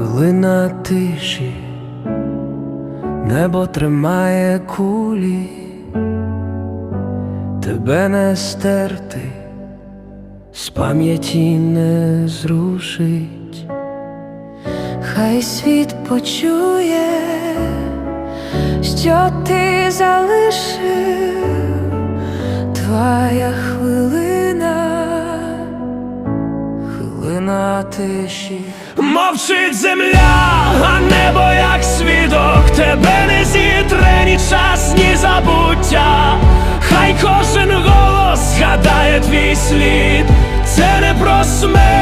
Хвилина тиші, небо тримає кулі, тебе не стерти, з пам'яті не зрушить. Хай світ почує, що ти залишив, Хвилина тиші, Мовчить земля, а небо як свідок, тебе не зітре ні час, ні забуття. Хай кожен голос згадає твій слід. Це не про смерть.